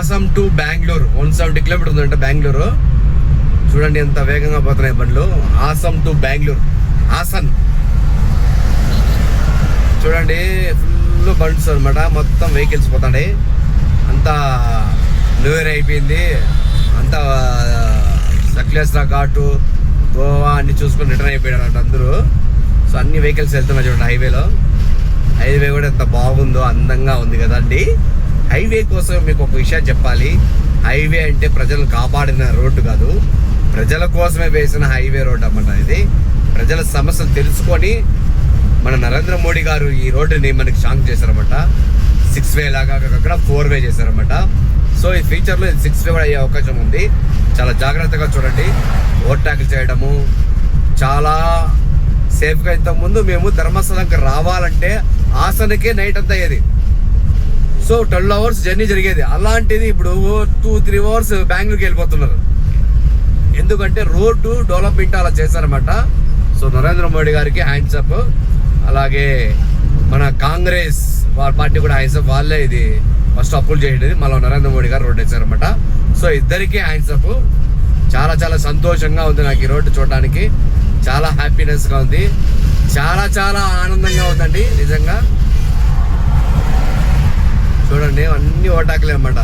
Awesome to Bengaluru. One seventy kilometre ఉందంట బెంగళూరు. చూడండి ఎంత వేగంగా పోతున్నాయి బండ్లు. ఆసమ్ టు బెంగళూరు. ఆసన్ చూడండి ఫుల్ బండ్స్ అనమాట మొత్తం వెహికల్స్ పోతాయి అంతా న్యూ ఇయర్ అయిపోయింది. అంతా సక్లేశ్వర ఘాటు గోవా అన్ని చూసుకొని రిటర్న్ అయిపోయాడు అంట అందరూ. సో అన్ని వెహికల్స్ వెళ్తున్నాయి చూడండి హైవేలో హైవే కూడా ఎంత బాగుందో అందంగా ఉంది కదండి. హైవే కోసం మీకు ఒక విషయం చెప్పాలి. హైవే అంటే ప్రజలను కాపాడిన రోడ్డు కాదు. ప్రజల కోసమే వేసిన హైవే రోడ్డు అన్నమాట ఇది. ప్రజల సమస్యలు తెలుసుకొని మన నరేంద్ర మోడీ గారు ఈ రోడ్డుని మనకి షాంక్ చేశారన్నమాట. సిక్స్ వే లాగా అక్కడ ఫోర్ వే చేశారన్నమాట. సో ఈ ఫ్యూచర్లో ఇది సిక్స్ వే కూడా అయ్యే అవకాశం ఉంది. చాలా జాగ్రత్తగా చూడండి. ఓవర్ ట్యాకిల్ చేయడము చాలా సేఫ్గా ఇంతకుముందు మేము ధర్మస్థలంకి రావాలంటే ఆసనకే నైట్ అంతా అయ్యేది. సో ట్వెల్వ్ అవర్స్ జర్నీ జరిగేది. అలాంటిది ఇప్పుడు టూ త్రీ అవర్స్ బెంగళూరుకి వెళ్ళిపోతున్నారు. ఎందుకంటే రోడ్డు డెవలప్మెంట్ అలా చేశారన్నమాట. సో నరేంద్ర మోడీ గారికి హ్యాండ్స్ అప్ అలాగే మన కాంగ్రెస్ వాళ్ళ పార్టీ కూడా హ్యాండ్స్ అప్ వాళ్ళే ఇది ఫస్ట్ అప్పులు చేయలేదు మళ్ళీ నరేంద్ర మోడీ గారు రోడ్డు వేశారనమాట సో ఇద్దరికి హ్యాండ్స్ అప్ చాలా చాలా సంతోషంగా ఉంది నాకు ఈ రోడ్డు చూడడానికి. చాలా హ్యాపీనెస్గా ఉంది. చాలా చాలా ఆనందంగా ఉందండి నిజంగా చూడండి అన్ని ఓటాకులే అనమాట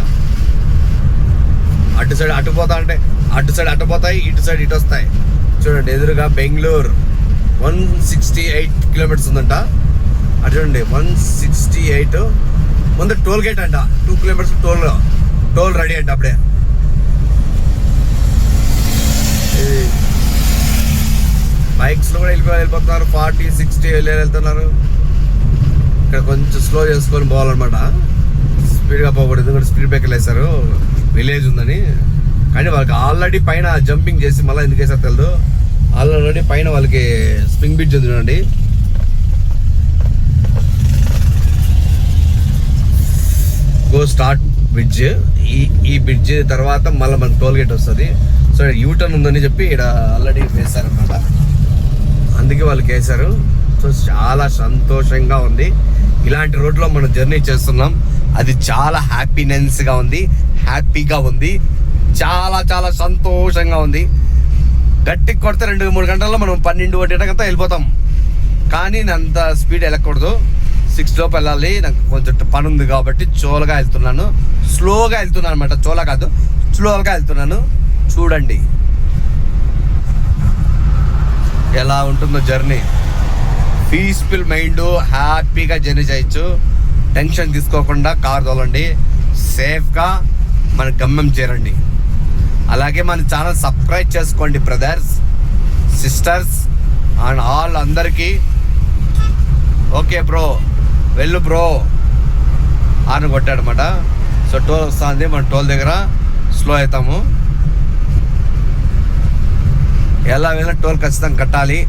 అటు సైడ్ అటు పోతా అంటే అటు సైడ్ అటు పోతాయి ఇటు సైడ్ ఇటు వస్తాయి. చూడండి ఎదురుగా Bengaluru. One sixty eight kilometers ఉందంట. అటు చూడండి వన్ సిక్స్టీ ఎయిట్ ముందు టోల్ గేట్ అంట. Two kilometers toll toll ready అంట అప్పుడే. బైక్స్లో కూడా వెళ్ళిపోయి వెళ్ళిపోతున్నారు. ఫార్టీ సిక్స్టీ వెళ్ళి వెళ్తున్నారు. ఇక్కడ కొంచెం స్లో చేసుకొని పోవాలన్నమాట. స్పీడ్గా పోకూడదు ఎందుకంటే స్పీడ్ బ్రేకర్లు వేశారు విలేజ్ ఉందని. కానీ వాళ్ళకి ఆల్రెడీ పైన జంపింగ్ చేసి మళ్ళీ ఎందుకు వేసారు తెలియదు ఆల్రెడీ పైన వాళ్ళకి స్ప్రింగ్ బ్రిడ్జ్ ఉంది చూడండి. Go start bridge. ఈ ఈ బ్రిడ్జ్ తర్వాత మళ్ళీ మన టోల్ గేట్ వస్తుంది. సో యూటర్న్ ఉందని చెప్పి ఇక్కడ ఆల్రెడీ వేశారనమాట అందుకే వాళ్ళకి వేశారు సో చాలా సంతోషంగా ఉంది. ఇలాంటి రోడ్లో మనం జర్నీ చేస్తున్నాం. అది చాలా హ్యాపీనెస్గా ఉంది హ్యాపీగా ఉంది చాలా చాలా సంతోషంగా ఉంది. గట్టికి కొడితే రెండు మూడు గంటల్లో మనం పన్నెండు ఒకటికంతా వెళ్ళిపోతాం. కానీ నేను అంత స్పీడ్ వెళ్ళకూడదు. సిక్స్ లోపు వెళ్ళాలి నాకు కొంచెం పని ఉంది కాబట్టి చోలగా వెళ్తున్నాను. స్లోగా వెళ్తున్నాను అనమాట చోలా కాదు స్లోగా వెళ్తున్నాను. చూడండి. ఎలా ఉంటుందో జర్నీ పీస్ఫుల్ మైండ్ హ్యాపీగా జర్నీ చేయొచ్చు. టెన్షన్ తీసుకోకుండా కార్ తోలండి. సేఫ్గా మన గమ్యం చేరండి. అలాగే మన ఛానల్ సబ్స్క్రైబ్ చేసుకోండి బ్రదర్స్ సిస్టర్స్ అండ్ ఆల్ అందరికీ. ఓకే బ్రో వెళ్ళు బ్రో. అని కొట్టాడనమాట సో టోల్ వస్తుంది మన టోల్ దగ్గర. స్లో అవుతాము. ఎలా వెళ్ళినా టోల్ ఖచ్చితంగా కట్టాలి.